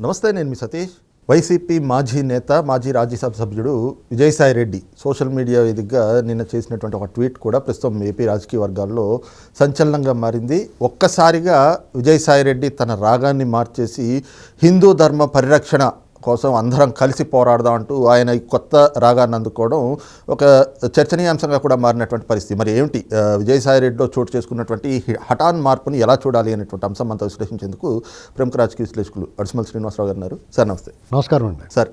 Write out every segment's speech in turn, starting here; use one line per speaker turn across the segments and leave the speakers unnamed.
నమస్తే నేను మీ సతీష్. వైసీపీ మాజీ నేత మాజీ రాజ్యసభ సభ్యుడు విజయసాయి రెడ్డి సోషల్ మీడియా వేదికగా నిన్న చేసినటువంటి ఒక ట్వీట్ కూడా ప్రస్తుతం ఏపీ రాజకీయ వర్గాల్లో సంచలనంగా మారింది. ఒక్కసారిగా విజయసాయి రెడ్డి తన రాగాన్ని మార్చేసి హిందూ ధర్మ పరిరక్షణ కోసం అందరం కలిసి పోరాడదాం అంటూ ఆయన ఈ కొత్త రాగాన్ని అందుకోవడం ఒక చర్చనీయాంశంగా కూడా మారినటువంటి పరిస్థితి. మరి ఏమిటి? ఆ, విజయసాయి రెడ్డిలో చోటు చేసుకున్నటువంటి హఠాన్ మార్పుని ఎలా చూడాలి అనేటువంటి అంశం అంతా విశ్లేషించేందుకు ప్రముఖ రాజకీయ విశ్లేషకులు అడిసిమల్ శ్రీనివాసరావు గారు ఉన్నారు. సార్ నమస్తే.
నమస్కారం అండి.
సార్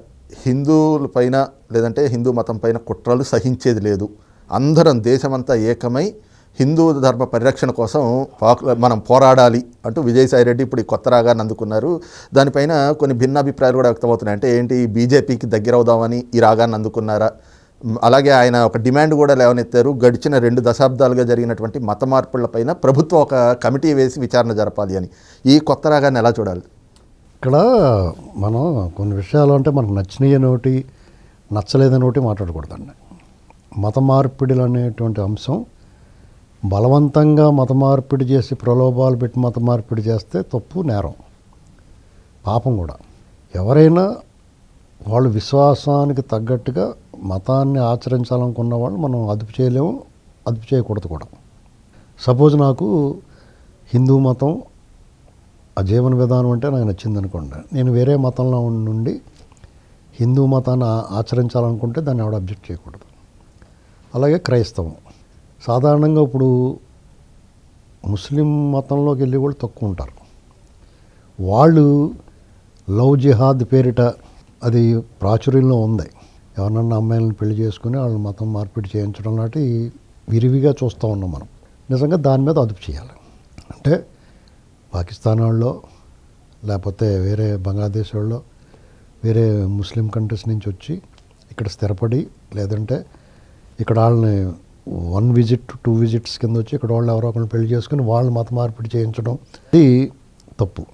హిందువుల పైన లేదంటే హిందూ మతం పైన కుట్రలు సహించేది లేదు. అందరం దేశమంతా ఏకమై హిందూ ధర్మ పరిరక్షణ కోసం మనం పోరాడాలి అంటూ విజయసాయి రెడ్డి ఇప్పుడు కొత్త రాగాన్ని అందుకున్నారు. దానిపైన కొన్ని భిన్నాభిప్రాయాలు కూడా వ్యక్తమవుతున్నాయి అంటే ఏంటి బీజేపీకి దగ్గర అవుదామని ఈ రాగాన్ని అందుకున్నారా? అలాగే ఆయన ఒక డిమాండ్ కూడా లేవనెత్తారు. గడిచిన రెండు దశాబ్దాలుగా జరిగినటువంటి మత మార్పులపైన ప్రభుత్వం ఒక కమిటీ వేసి విచారణ జరపాలి అని. ఈ కొత్త రాగాన్ని ఎలా చూడాలి?
ఇక్కడ మనం కొన్ని విషయాలు అంటే మనకు నచ్చినవి నోటి నచ్చలేదని నోటి మాట్లాడకూడదండి. మత మార్పిడిలు అనేటువంటి అంశం బలవంతంగా మత మార్పిడి చేసి ప్రలోభాలు పెట్టి మత మార్పిడి చేస్తే తప్పు నేరం. పాపం కూడా. ఎవరైనా వాళ్ళు విశ్వాసానికి తగ్గట్టుగా మతాన్ని ఆచరించాలనుకున్న వాళ్ళు మనం అదుపు చేయలేము అదుపు చేయకూడదు కూడా. సపోజ్ నాకు హిందూ మతం ఆ జీవన విధానం అంటే నాకు నచ్చింది అనుకోండి నేను వేరే మతంలో నుండి హిందూ మతాన్ని ఆచరించాలనుకుంటే దాన్ని ఎవడ అబ్జెక్ట్ చేయకూడదు. అలాగే క్రైస్తవం. సాధారణంగా ఇప్పుడు ముస్లిం మతంలోకి వెళ్ళి కూడా తక్కువ ఉంటారు. వాళ్ళు లవ్ జిహాద్ పేరిట అది ప్రాచుర్యంలో ఉంది. ఎవరన్నా అమ్మాయిలను పెళ్ళి చేసుకుని వాళ్ళ మతం మార్పిడి చేయించడం లాంటి విరివిగా చూస్తూ ఉన్నాం మనం. నిజంగా దాని మీద అదుపు చేయాలి. అంటే పాకిస్తాన్ వాళ్ళు లేకపోతే వేరే బంగ్లాదేశ్ వాళ్ళు వేరే ముస్లిం కంట్రీస్ నుంచి వచ్చి ఇక్కడ స్థిరపడి లేదంటే ఇక్కడ వాళ్ళని వన్ విజిట్ టూ విజిట్స్ కింద వచ్చి ఇక్కడ వాళ్ళు ఎవరో ఒకరిని పెళ్ళి చేసుకుని వాళ్ళు మత మార్పిడి చేయించడం. ఇది తప్పు.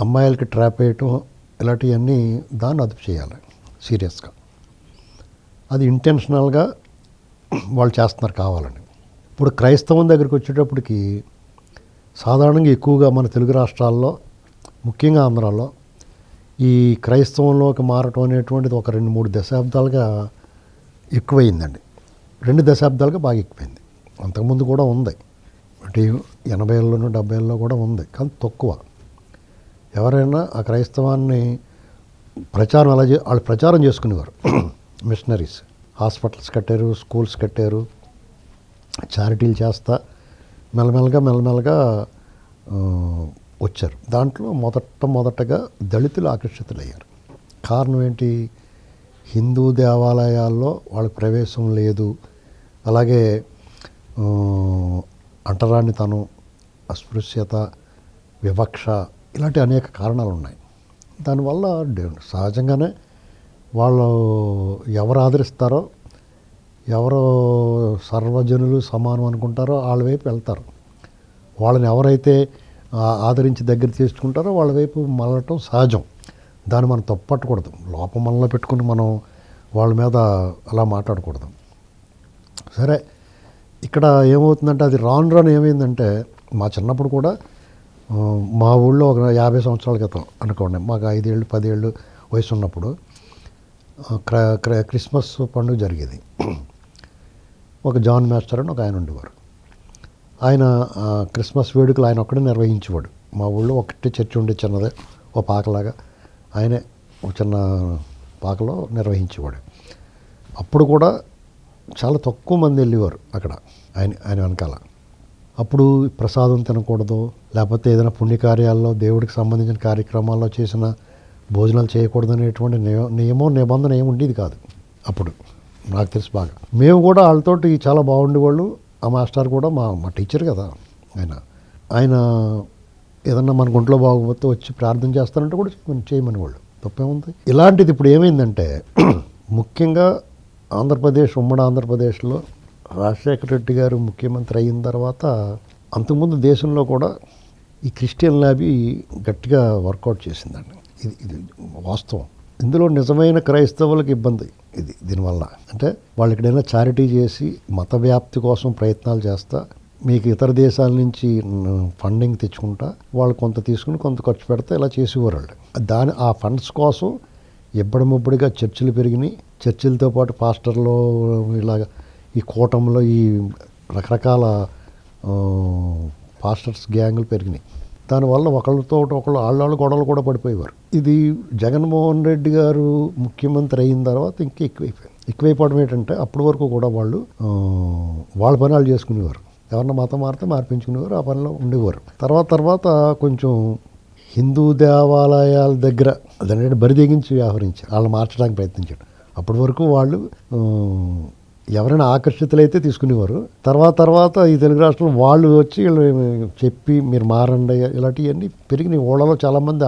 అమ్మాయిలకి ట్రాప్ వేయటం ఇలాంటివన్నీ దాన్ని అదుపు చేయాలి సీరియస్గా. అది ఇంటెన్షనల్గా వాళ్ళు చేస్తున్నారు కావాలని. ఇప్పుడు క్రైస్తవం దగ్గరికి వచ్చేటప్పటికి సాధారణంగా ఎక్కువగా మన తెలుగు రాష్ట్రాల్లో ముఖ్యంగా ఆంధ్రాలో ఈ క్రైస్తవంలోకి మారటం అనేటువంటిది ఒక రెండు మూడు దశాబ్దాలుగా ఎక్కువైందండి. రెండు దశాబ్దాలుగా బాగా ఎక్కిపోయింది. అంతకుముందు కూడా ఉంది. అంటే ఎనభైలోను డెబ్బైల్లో కూడా ఉంది కానీ తక్కువ. ఎవరైనా ఆ క్రైస్తవాన్ని ప్రచారం అలా చే వాళ్ళు ప్రచారం చేసుకునేవారు. మిషనరీస్. హాస్పిటల్స్ కట్టారు స్కూల్స్ కట్టారు చారిటీలు చేస్తా మెల్లమెల్లగా మెల్లమెల్లగా వచ్చారు. దాంట్లో మొదట మొదటగా దళితులు ఆకర్షితులయ్యారు. కారణం ఏంటి? హిందూ దేవాలయాల్లో వాళ్ళకి ప్రవేశం లేదు. అలాగే అంటరానితనం అస్పృశ్యత వివక్ష ఇలాంటి అనేక కారణాలు ఉన్నాయి దానివల్ల సహజంగానే వాళ్ళు ఎవరు ఆదరిస్తారో ఎవరు సర్వజనులు సమానం అనుకుంటారో వాళ్ళ వైపు వెళ్తారు. వాళ్ళని ఎవరైతే ఆదరించి దగ్గర తీసుకుంటారో వాళ్ళ వైపు మళ్ళటం సహజం. దాన్ని మనం తప్పట్టకూడదు. లోపం మనలో పెట్టుకుని మనం వాళ్ళ మీద అలా మాట్లాడకూడదు. సరే ఇక్కడ ఏమవుతుందంటే అది రాను రాను ఏమైందంటే మా చిన్నప్పుడు కూడా మా ఊళ్ళో ఒక యాభై సంవత్సరాల క్రితం అనుకోండి మాకు ఐదేళ్ళు పదేళ్ళు వయసు ఉన్నప్పుడు క్ర క్ర- క్రిస్మస్ పండుగ జరిగేది. ఒక జాన్ మాస్టర్ అని ఒక ఆయన ఉండేవారు. ఆయన క్రిస్మస్ వేడుకలు ఆయన ఒక్కడే నిర్వహించేవాడు. మా ఊళ్ళో ఒకటి చర్చి ఉండే చిన్నదే ఓ పాకలాగా ఆయనే ఒక చిన్న పాకలో నిర్వహించేవాడు. అప్పుడు కూడా చాలా తక్కువ మంది వెళ్ళేవారు అక్కడ ఆయన ఆయన వెనకాల. అప్పుడు ప్రసాదం తినకూడదు లేకపోతే ఏదైనా పుణ్యకార్యాల్లో దేవుడికి సంబంధించిన కార్యక్రమాల్లో చేసిన భోజనాలు చేయకూడదు అనేటువంటి నియమం నిబంధన ఏమి ఉండేది కాదు అప్పుడు. నాకు తెలిసి బాగా. మేము కూడా వాళ్ళతోటి చాలా బాగుండేవాళ్ళు. ఆ మాస్టర్ కూడా మా మా టీచర్ కదా ఆయన. ఆయన ఏదన్నా మన గుంట్లో బాగోపోతే వచ్చి ప్రార్థన చేస్తారంటే కూడా చేయమని- చేయమని వాళ్ళు తప్పేముంది? ఇలాంటిది ఇప్పుడు ఏమైందంటే ముఖ్యంగా ఆంధ్రప్రదేశ్ ఉమ్మడి ఆంధ్రప్రదేశ్లో రాజశేఖర రెడ్డి గారు ముఖ్యమంత్రి అయిన తర్వాత అంతకుముందు దేశంలో కూడా ఈ క్రిస్టియన్ లాబీ గట్టిగా వర్కౌట్ చేసిందండి. ఇది ఇది వాస్తవం. ఇందులో నిజమైన క్రైస్తవులకు ఇబ్బంది ఇది దీనివల్ల. అంటే వాళ్ళు ఎక్కడైనా చారిటీ చేసి మత వ్యాప్తి కోసం ప్రయత్నాలు చేస్తా మీకు ఇతర దేశాల నుంచి ఫండింగ్ తెచ్చుకుంటా వాళ్ళు కొంత తీసుకుని కొంత ఖర్చు పెడితే ఇలా చేసేవారు వాళ్ళు. దాని ఆ ఫండ్స్ కోసం ఎప్పటిముప్పటిగా చర్చిలు పెరిగినాయి. చర్చిలతో పాటు పాస్టర్లు ఇలాగ ఈ కూటంలో ఈ రకరకాల పాస్టర్స్ గ్యాంగులు పెరిగినాయి. దానివల్ల ఒకళ్ళతో ఒకళ్ళు ఆళ్ళు గొడవలు కూడా పడిపోయేవారు. ఇది జగన్మోహన్ రెడ్డి గారు ముఖ్యమంత్రి అయిన తర్వాత ఇంకా ఎక్కువైపోయింది. ఎక్కువైపోవడం ఏంటంటే అప్పటి వరకు కూడా వాళ్ళు వాళ్ళ పని వాళ్ళు చేసుకునేవారు. ఎవరన్నా మతం మారితే మార్పించుకునేవారు ఆ పనిలో ఉండేవారు. తర్వాత తర్వాత కొంచెం హిందూ దేవాలయాల దగ్గర అదంటే బరి తెగించి వ్యవహరించారు. వాళ్ళని మార్చడానికి ప్రయత్నించాడు అప్పటి వరకు వాళ్ళు ఎవరైనా ఆకర్షితులైతే తీసుకునేవారు. తర్వాత తర్వాత ఈ తెలుగు రాష్ట్రంలో వాళ్ళు వచ్చి వీళ్ళు చెప్పి మీరు మారండి ఇలాంటివన్నీ పెరిగినాయి. ఓళ్ళలో చాలామంది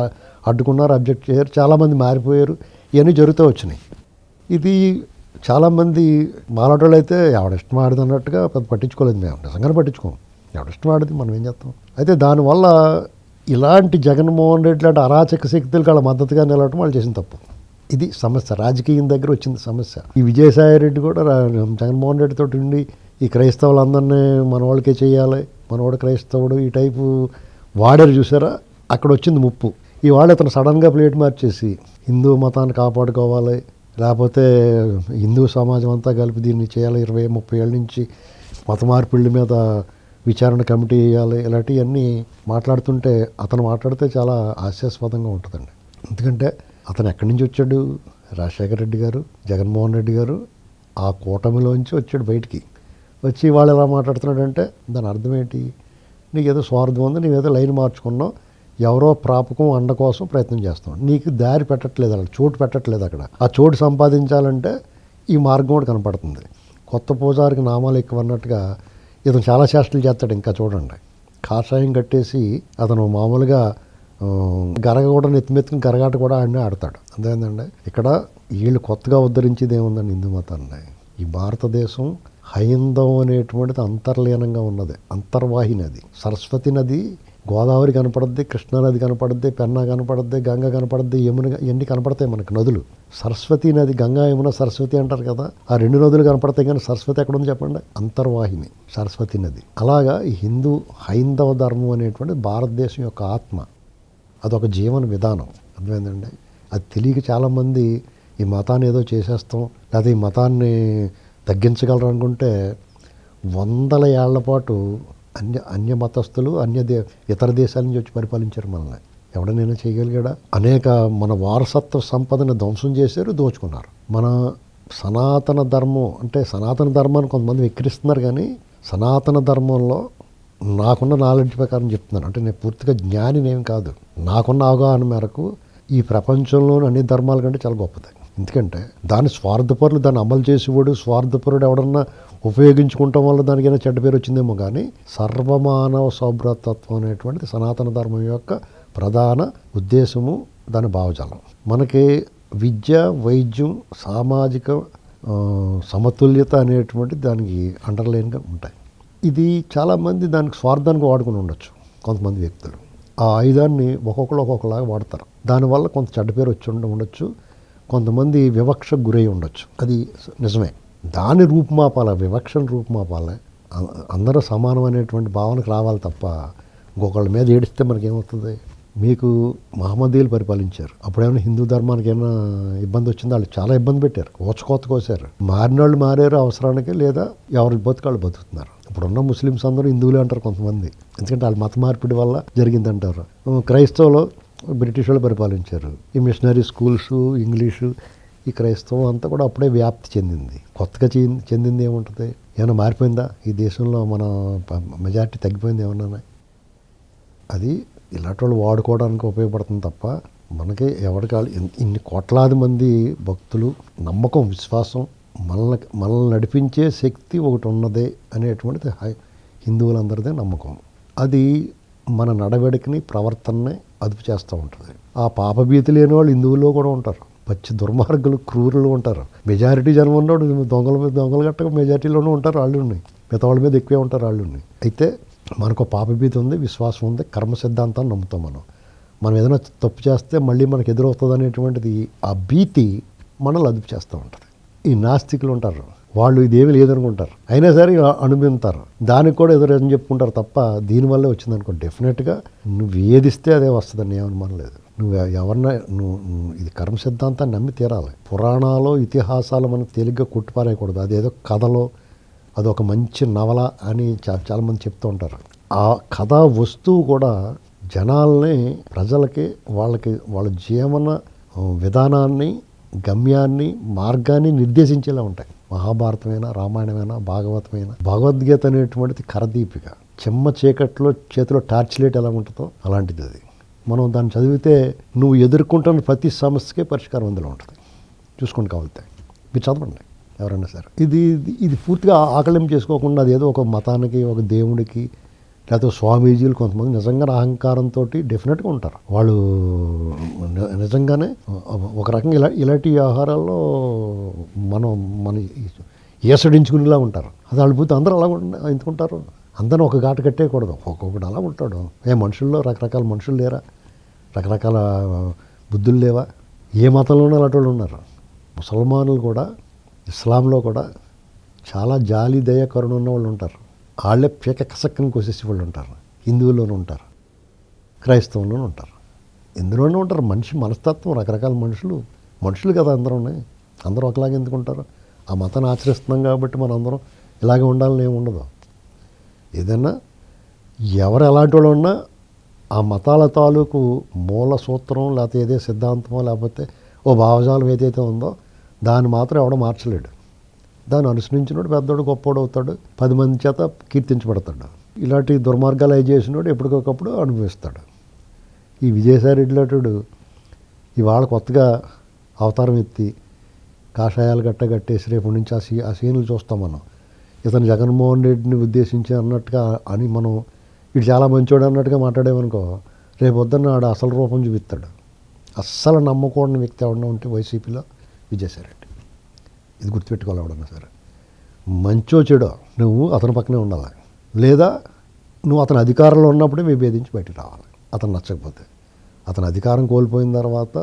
అడ్డుకున్నారు అబ్జెక్ట్ చేయరు చాలామంది మారిపోయారు. ఇవన్నీ జరుగుతూ వచ్చినాయి. ఇది చాలామంది మాలాటోళ్ళు అయితే ఎవడిష్టం ఆడదు అన్నట్టుగా పట్టించుకోలేదు మేము. నిజంగానే పట్టించుకోం ఎవడిష్టం ఆడది మనం ఏం చేస్తాం? అయితే దానివల్ల ఇలాంటి జగన్మోహన్ రెడ్డి లాంటి అరాచక శక్తులకు వాళ్ళ మద్దతుగా నిలవటం వాళ్ళు చేసిన తప్పు. ఇది సమస్య. రాజకీయం దగ్గర వచ్చింది సమస్య. ఈ విజయసాయి రెడ్డి కూడా రా- జగన్మోహన్ రెడ్డి తోటి ఉండి ఈ క్రైస్తవులందరినీ మనవాళ్ళకే చేయాలి. మనవాడు క్రైస్తవుడు. ఈ టైపు వాడారు చూసారా? అక్కడ వచ్చింది ముప్పు. ఈ వాళ్ళు అతను సడన్గా ప్లేట్ మార్చేసి హిందూ మతాన్ని కాపాడుకోవాలి. లేకపోతే హిందూ సమాజం అంతా కలిపి దీన్ని చేయాలి. ఇరవై ముప్పై ఏళ్ళ నుంచి మత మార్పిళ్ళ మీద విచారణ కమిటీ వేయాలి ఇలాంటివన్నీ మాట్లాడుతుంటే అతను మాట్లాడితే చాలా హాస్యాస్పదంగా ఉంటుందండి. ఎందుకంటే అతను ఎక్కడి నుంచి వచ్చాడు? రాజశేఖర రెడ్డి గారు జగన్మోహన్ రెడ్డి గారు ఆ కూటమిలోంచి వచ్చాడు బయటికి. వచ్చి వాళ్ళు ఎలా మాట్లాడుతున్నాడంటే దాని అర్థం ఏంటి? నీకు ఏదో స్వార్థం ఉంది నీవేదో లైన్ మార్చుకున్నావు ఎవరో ప్రాపకం అండ కోసం ప్రయత్నం చేస్తాం నీకు దారి పెట్టట్లేదు అక్కడ చోటు పెట్టట్లేదు అక్కడ. ఆ చోటు సంపాదించాలంటే ఈ మార్గం కూడా కనపడుతుంది. కొత్త పూజారికి నామాలు ఎక్కువ అన్నట్టుగా ఇతను చాలా చేష్టలు చేస్తాడు ఇంకా చూడండి. కాషాయం కట్టేసి అతను మామూలుగా గరగ కూడా నెత్తిమెత్తుకుని గరగాట కూడా ఆడినే ఆడతాడు. అదేందండి? ఇక్కడ వీళ్ళు కొత్తగా ఉద్ధరించేది ఏముందండి హిందూ మతాన్ని? ఈ భారతదేశం హైందవం అనేటువంటిది అంతర్లీనంగా ఉన్నది అంతర్వాహి నది. సరస్వతి నది గోదావరి కనపడద్ది కృష్ణా నది కనపడద్ది పెన్నా కనపడద్ది గంగ కనపడద్ది యమున ఇవన్నీ కనపడతాయి మనకు నదులు. సరస్వతి నది గంగా యమున సరస్వతి అంటారు కదా ఆ రెండు నదులు కనపడతాయి కానీ సరస్వతి ఎక్కడ ఉంది చెప్పండి? అంతర్వాహిని సరస్వతి నది. అలాగా ఈ హిందూ హైందవ ధర్మం అనేటువంటి భారతదేశం యొక్క ఆత్మ అదొక జీవన విధానం. అర్థమైందండి? అది తెలియక చాలామంది ఈ మతాన్ని ఏదో చేసేస్తాం లేదా ఈ మతాన్ని తగ్గించగలరు అనుకుంటే వందల ఏళ్ళ పాటు అన్య అన్య మతస్థులు అన్య దే ఇతర దేశాల నుంచి వచ్చి పరిపాలించారు మనల్ని. ఎవడనైనా చేయగలిగాడా? అనేక మన వారసత్వ సంపదను ధ్వంసం చేశారు దోచుకున్నారు. మన సనాతన ధర్మం అంటే సనాతన ధర్మాన్ని కొంతమంది విక్రిస్తున్నారు కానీ సనాతన ధర్మంలో నాకున్న నాలెడ్జ్ ప్రకారం చెప్తున్నాను. అంటే నేను పూర్తిగా జ్ఞానినేం కాదు. నాకున్న అవగాహన మేరకు ఈ ప్రపంచంలోని అన్ని ధర్మాల కంటే చాలా గొప్పది. ఎందుకంటే దాని స్వార్థపరులు దాన్ని అమలు చేసేవాడు స్వార్థపరుడు ఎవడన్నా ఉపయోగించుకుంటాం వల్ల దానికైనా చెడ్డ పేరు వచ్చిందేమో కానీ సర్వమానవ సౌభ్రతత్వం అనేటువంటిది సనాతన ధర్మం యొక్క ప్రధాన ఉద్దేశము దాని భావజాలం. మనకి విద్య వైద్యం సామాజిక సమతుల్యత అనేటువంటి దానికి అండర్లైన్గా ఉంటాయి. ఇది చాలామంది దానికి స్వార్థానికి వాడుకుని ఉండొచ్చు కొంతమంది వ్యక్తులు. ఆ ఆయుధాన్ని ఒక్కొక్కరు ఒక్కొక్కలాగా వాడతారు. దానివల్ల కొంత చెడ్డ పేరు వచ్చి ఉండ ఉండొచ్చు కొంతమంది వివక్షకు గురై ఉండొచ్చు. అది నిజమే. దాని రూపుమాపాల వివక్షను రూపుమాపాల అ- అందరూ సమానమైనటువంటి భావనకు రావాలి తప్ప ఇంకొకళ్ళ మీద ఏడిస్తే మనకేమవుతుంది? మీకు మహమ్మదీయులు పరిపాలించారు. అప్పుడేమైనా హిందూ ధర్మానికి ఏమైనా ఇబ్బంది వచ్చిందో? వాళ్ళు చాలా ఇబ్బంది పెట్టారు. ఓచకోత కోసారు. మారిన వాళ్ళు మారారు అవసరానికి లేదా ఎవరి బతుకాళ్ళు బతుకుతున్నారు. ఇప్పుడున్న ముస్లిమ్స్ అందరూ హిందువులే అంటారు కొంతమంది. ఎందుకంటే వాళ్ళ మత మార్పిడి వల్ల జరిగిందంటారు. క్రైస్తవులు బ్రిటిష్ వాళ్ళు పరిపాలించారు. ఈ మిషనరీ స్కూల్స్ ఇంగ్లీషు ఈ క్రైస్తవం అంతా కూడా అప్పుడే వ్యాప్తి చెందింది. కొత్తగా చెంది చెందింది ఏముంటుంది? ఏమైనా మారిపోయిందా? ఈ దేశంలో మన మెజారిటీ తగ్గిపోయింది ఏమన్నా? అది ఇలాంటి వాళ్ళు వాడుకోవడానికి ఉపయోగపడుతుంది తప్ప మనకి ఎవరికి వాళ్ళు ఇన్- ఇన్ని కోట్లాది మంది భక్తులు నమ్మకం విశ్వాసం మనల్ని మనల్ని నడిపించే శక్తి ఒకటి ఉన్నదే అనేటువంటిది హై- హిందువులందరిదే నమ్మకం. అది మన నడవడికని ప్రవర్తనని అదుపు చేస్తూ ఉంటుంది. ఆ పాపభీతి లేని వాళ్ళు హిందువుల్లో కూడా ఉంటారు. పచ్చి దుర్మార్గులు క్రూరులు ఉంటారు. మెజారిటీ జనం ఉన్నాడు దొంగల మీద దొంగలు గట్టక మెజారిటీలోనే ఉంటారు వాళ్ళు మిగతా వాళ్ళ మీద ఎక్కువే ఉంటారు వాళ్ళు అయితే మనకు పాపభీతి ఉంది విశ్వాసం ఉంది కర్మ సిద్ధాంతాన్ని నమ్ముతాం మనం. మనం ఏదైనా తప్పు చేస్తే మళ్ళీ మనకు ఎదురవుతుంది అనేటువంటిది ఆ భీతి మనల్ని అదుపు చేస్తూ ఉంటుంది. ఈ నాస్తికులు ఉంటారు. వాళ్ళు ఇదేమి లేదనుకుంటారు అయినా సరే ఇలా దానికి కూడా ఎదురు అని చెప్పుకుంటారు తప్ప దీనివల్లే వచ్చిందనుకో డెఫినెట్గా నువ్వు ఏదిస్తే అదే వస్తుందని ఏమనుమానం లేదు. నువ్వు ఎవరిన నువ్వు నువ్వు ఇది కర్మ సిద్ధాంతాన్ని నమ్మి తీరాలి. పురాణాలు ఇతిహాసాలు మనం తేలిగ్గా కొట్టుపారేయకూడదు. అదేదో కథలో అదొక మంచి నవల అని చాలామంది చెప్తూ ఉంటారు. ఆ కథా వస్తువు కూడా జనాల్ని ప్రజలకి వాళ్ళకి వాళ్ళ జీవన విధానాన్ని గమ్యాన్ని మార్గాన్ని నిర్దేశించేలా ఉంటాయి. మహాభారతమైనా రామాయణమైనా భాగవతమైనా భగవద్గీత అనేటువంటిది కరదీపిక. చెమ్మ చీకట్లో చేతిలో టార్చ్ లైట్ ఎలా ఉంటుందో అలాంటిది అది. మనం దాన్ని చదివితే నువ్వు ఎదుర్కొంటున్న ప్రతి సమస్యకే పరిష్కారం అందులో ఉంటుంది. చూసుకొని కావాలి మీరు చదవండి. ఎవరైనా సరే. ఇది ఇది- ఇది పూర్తిగా ఆకలింపు చేసుకోకుండా అది ఏదో ఒక మతానికి ఒక దేవుడికి లేకపోతే స్వామీజీలు కొంతమంది నిజంగా అహంకారంతో డెఫినెట్గా ఉంటారు. వాళ్ళు నిజంగానే ఒక రకంగా ఇలా ఇలాంటి వ్యవహారాల్లో మనం మన ఏసడించుకునేలా ఉంటారు. అది అడిపోతే అందరూ అలా ఎందుకుంటారు? అందరూ ఒక ఘాటు కట్టేయకూడదు. ఒక్కొక్కడు అలా ఉంటాడు. ఏ మనుషుల్లో రకరకాల మనుషులు లేరా? రకరకాల బుద్ధులు లేవా? ఏ మతంలోనూ అలాంటి వాళ్ళు ఉన్నారు. ముసల్మానులు కూడా ఇస్లాంలో కూడా చాలా జాలి దయ కరుణ ఉన్న వాళ్ళు ఉంటారు. వాళ్ళే పీక కసక్కని కోసేసి వాళ్ళు ఉంటారు. హిందువుల్లోనూ ఉంటారు. క్రైస్తవంలోనూ ఉంటారు. ఎందులోనూ ఉంటారు మనిషి మనస్తత్వం రకరకాల మనుషులు. మనుషులు కదా అందరూ ఉన్నాయి. అందరూ ఒకలాగే ఎందుకు ఉంటారు? ఆ మతాన్ని ఆచరిస్తున్నాం కాబట్టి మనం అందరం ఇలాగే ఉండాలని ఏమి ఉండదు. ఏదైనా ఎవరు ఎలాంటి వాళ్ళు ఉన్నా ఆ మతాల తాలూకు మూల సూత్రం లేకపోతే ఏదే సిద్ధాంతమో లేకపోతే ఓ భావజాలం ఏదైతే ఉందో దాన్ని మాత్రం ఎవడో మార్చలేడు. దాన్ని అనుసరించినోడు పెద్దోడు గొప్పోడు అవుతాడు పది మంది చేత కీర్తించబడతాడు. ఇలాంటి దుర్మార్గాలు అవి చేసినోడు ఎప్పటికొకప్పుడు అనుభవిస్తాడు. ఈ విజయసాయి రెడ్డి లాంటి ఇవాళ కొత్తగా అవతారం ఎత్తి కాషాయాలు గట్ట కట్టేసి రేపు నుంచి ఆ సీ ఆ సీన్లు చూస్తాం మనం. ఇతను జగన్మోహన్ రెడ్డిని ఉద్దేశించి అన్నట్టుగా అని మనం ఇటు చాలా మంచోడు అన్నట్టుగా మాట్లాడేమనుకో రేపు వద్దన్నాడు అసలు రూపం చూపిస్తాడు. అస్సలు నమ్మకూడని వ్యక్తి ఎవడన్నా ఉంటే వైసీపీలో విజయసాయి ఇది గుర్తుపెట్టుకోవాలి ఎవడన్నా సరే. మంచో చెడో నువ్వు అతని పక్కనే ఉండాలి. లేదా నువ్వు అతని అధికారంలో ఉన్నప్పుడే విభేదించి బయటకు రావాలి. అతను నచ్చకపోతే. అతను అధికారం కోల్పోయిన తర్వాత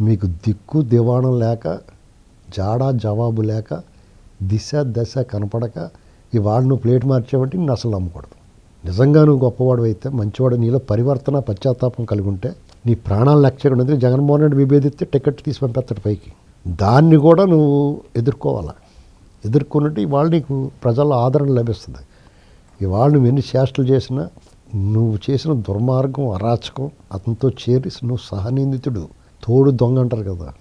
మీకు దిక్కు దివాణం లేక జాడా జవాబు లేక దిశ దశ కనపడక ఇవాళ నువ్వు ప్లేట్ మార్చేవంటే నేను అసలు నమ్మకూడదు. నిజంగా నువ్వు గొప్పవాడు అయితే మంచివాడు నీలో పరివర్తన పశ్చాత్తాపం కలిగి ఉంటే నీ ప్రాణాలు లెక్క చేయకుండా జగన్మోహన్ రెడ్డి విభేదిస్తే టికెట్ తీసి పంపేస్తాడు పైకి. దాన్ని కూడా నువ్వు ఎదుర్కోవాలి? ఎదుర్కొన్నట్టు ఇవాళ నీకు ప్రజల ఆదరణ లభిస్తుంది. ఇవాళ నువ్వు ఎన్ని చేష్టలు చేసినా నువ్వు చేసిన దుర్మార్గం అరాచకం అతనితో చేరి నువ్వు సహనిందితుడు తోడు దొంగ అంటారు కదా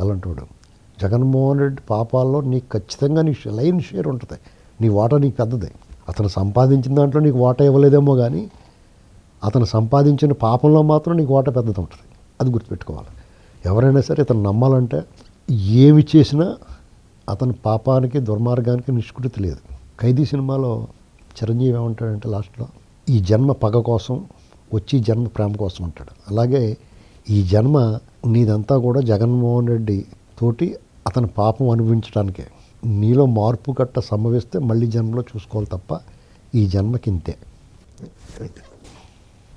అలాంటి వాడు. జగన్మోహన్ రెడ్డి పాపాల్లో నీకు ఖచ్చితంగా నీ లైన్ షేర్ ఉంటుంది. నీ వాటా నీకు పెద్దది అతను సంపాదించిన దాంట్లో నీకు వాటా ఇవ్వలేదేమో కానీ అతను సంపాదించిన పాపంలో మాత్రం నీకు వాటా పెద్దది ఉంటుంది. అది గుర్తుపెట్టుకోవాలి. ఎవరైనా సరే ఇతను నమ్మాలంటే ఏమి చేసినా అతని పాపానికి దుర్మార్గానికి నిష్కృతి లేదు. ఖైదీ సినిమాలో చిరంజీవి ఏమంటాడంటే లాస్ట్లో ఈ జన్మ పగ కోసం వచ్చి జన్మ ప్రేమ కోసం ఉంటాడు అలాగే ఈ జన్మ నీదంతా కూడా జగన్మోహన్ రెడ్డి తోటి అతని పాపం అనుభవించడానికే. నీలో మార్పు గట్ట సంభవిస్తే మళ్ళీ జన్మలో చూసుకోవాలి తప్ప ఈ జన్మకింతే.
రైట్